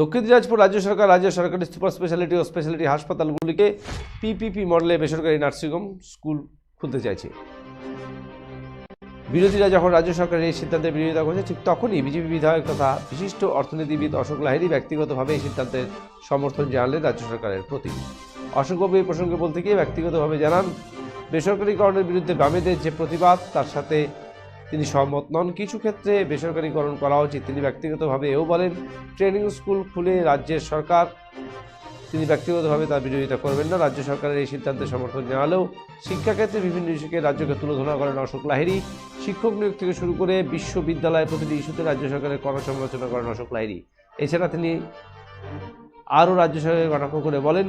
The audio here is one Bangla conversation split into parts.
দক্ষিণ দিনাজপুর রাজ্য সরকার, রাজ্য সরকারি সুপার স্পেশালিটি ও স্পেশালিটি হাসপাতালগুলিকে পিপিপি মডেলে বেসরকারি নার্সিংহোম স্কুল খুলতে চাইছে। বিরোধীরা যখন রাজ্য সরকারের এই সিদ্ধান্তের বিরোধিতা করেছে, ঠিক তখনই বিজেপি বিধায়ক তথা বিশিষ্ট অর্থনীতিবিদ অশোক লাহিড়ী ব্যক্তিগতভাবে এই সিদ্ধান্তের সমর্থন জানালেন রাজ্য সরকারের প্রতি। অশোকবাবু এই প্রসঙ্গে বলতে গিয়ে ব্যক্তিগতভাবে জানান, বেসরকারীকরণের বিরুদ্ধে বামেদের যে প্রতিবাদ, তার সাথে তিনি সহমত নন। কিছু ক্ষেত্রে বেসরকারীকরণ করা উচিত। তিনি ব্যক্তিগতভাবে এও বলেন, ট্রেনিং স্কুল খুলে রাজ্যের সরকার, তিনি ব্যক্তিগতভাবে তার বিরোধিতা করবেন না। রাজ্য সরকারের এই সিদ্ধান্তে সমর্থন জানালেও শিক্ষাক্ষেত্রে বিভিন্ন ইস্যুকে রাজ্যকে তুলে ধরা করেন অশোক লাহিড়ী। শিক্ষক নিয়োগ থেকে শুরু করে বিশ্ববিদ্যালয় প্রতিটি ইস্যুতে রাজ্য সরকারের কড়া সমালোচনা করেন অশোক লাহিড়ী। এছাড়া তিনি আরও রাজ্য সরকারের কটাক্ষ করে বলেন,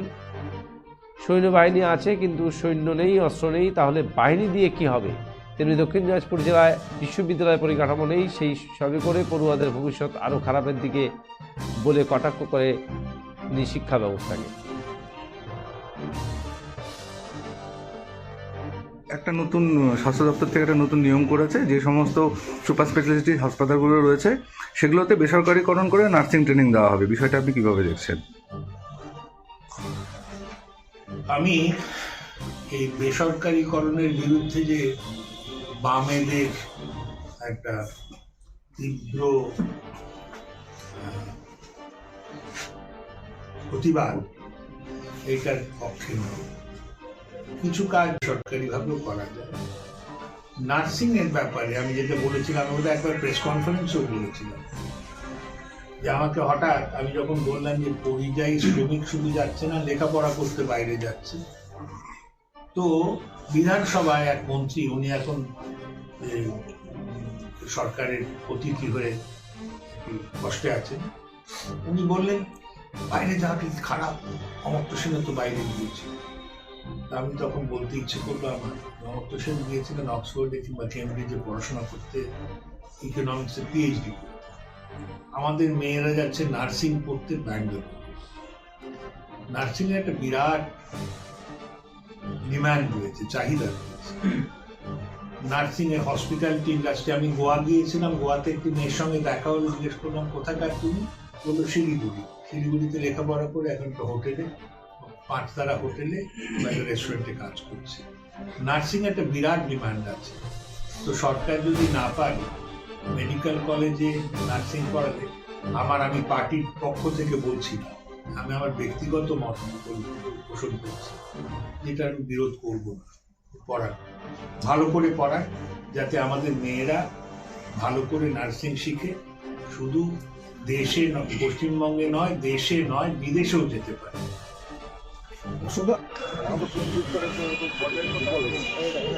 সৈন্যবাহিনী আছে, কিন্তু সৈন্য নেই, অস্ত্র নেই, তাহলে বাহিনী দিয়ে কি হবে? তেমনি দক্ষিণ দিনাজপুর জেলায় বিশ্ববিদ্যালয় পরিকাঠামো নেই সেই সবে করে পড়ুয়াদের ভবিষ্যৎ আরও খারাপের দিকে বলে কটাক্ষ করে তিনি শিক্ষা ব্যবস্থাকে। একটা নতুন স্বাস্থ্য দপ্তর থেকে একটা নতুন নিয়ম করেছে যে সমস্ত সুপার স্পেশালিটি হাসপাতালগুলো রয়েছে সেগুলোতে বেসরকারিকরণ করে নার্সিং ট্রেনিং দেওয়া হবে। বিষয়টা আপনি কীভাবে দেখছেন? আমি এই বেসরকারিকরণের বিরুদ্ধে যে বামেদের একটা তীব্র প্রতিবাদ এটার পক্ষে নয়। কিছু কাজ সরকারিভাবেও করা যায়। নার্সিং এর ব্যাপারে আমি যেটা বলেছিলাম ওটা একবার প্রেস কনফারেন্সেও বলেছিলাম যে আমাকে হঠাৎ আমি যখন বললাম যে পরিযায়ী শ্রমিক শুধু যাচ্ছে না, লেখাপড়া করতে বাইরে যাচ্ছে, তো বিধানসভায় এক মন্ত্রী, উনি এখন সরকারের অতিথি হয়ে কষ্টে আছেন। উনি বললেন, বাইরে যাওয়া কি খারাপ? অমর্ত্য সেন তো বাইরে গিয়েছে। আমি তখন বলতে ইচ্ছে করল আমার অমর্ত্য সেন গিয়েছিলেন অক্সফোর্ডে কিংবা কেমব্রিজে পড়াশোনা করতে ইকোনমিক্সে পিএইচডি আমাদের মেয়েরা যাচ্ছে নার্সিং পড়তে ব্যাঙ্গালোর। নার্সিং একটা বিরাট ডিমান্ড রয়েছে, চাহিদা রয়েছে। নার্সিং এর হসপিটালিটি ইন্ডাস্ট্রি আমি গোয়া গিয়েছিলাম, গোয়াতে একটি মেয়ের সঙ্গে দেখা হলো, জিজ্ঞেস করলাম, কোথাকার তুমি? বলল, শিলিগুড়ি। শিলিগুড়িতে লেখাপড়া করে এখন একটা হোটেলে পাঁচতারা হোটেলে একটা রেস্টুরেন্টে কাজ করছে। নার্সিং একটা বিরাট ডিমান্ড আছে। তো সরকার যদি না পারে মেডিকেল কলেজে নার্সিং করালে আমার, আমি পার্টির পক্ষ থেকে বলছি না। আমি আমার ব্যক্তিগত মত পোষণ করছি। যেটা আমি বিরোধ করব না। পড়ার। ভালো করে পড়ায় যাতে আমাদের মেয়েরা ভালো করে নার্সিং শিখে শুধু দেশে ন- পশ্চিমবঙ্গে নয়, দেশে নয়, বিদেশেও যেতে পারে।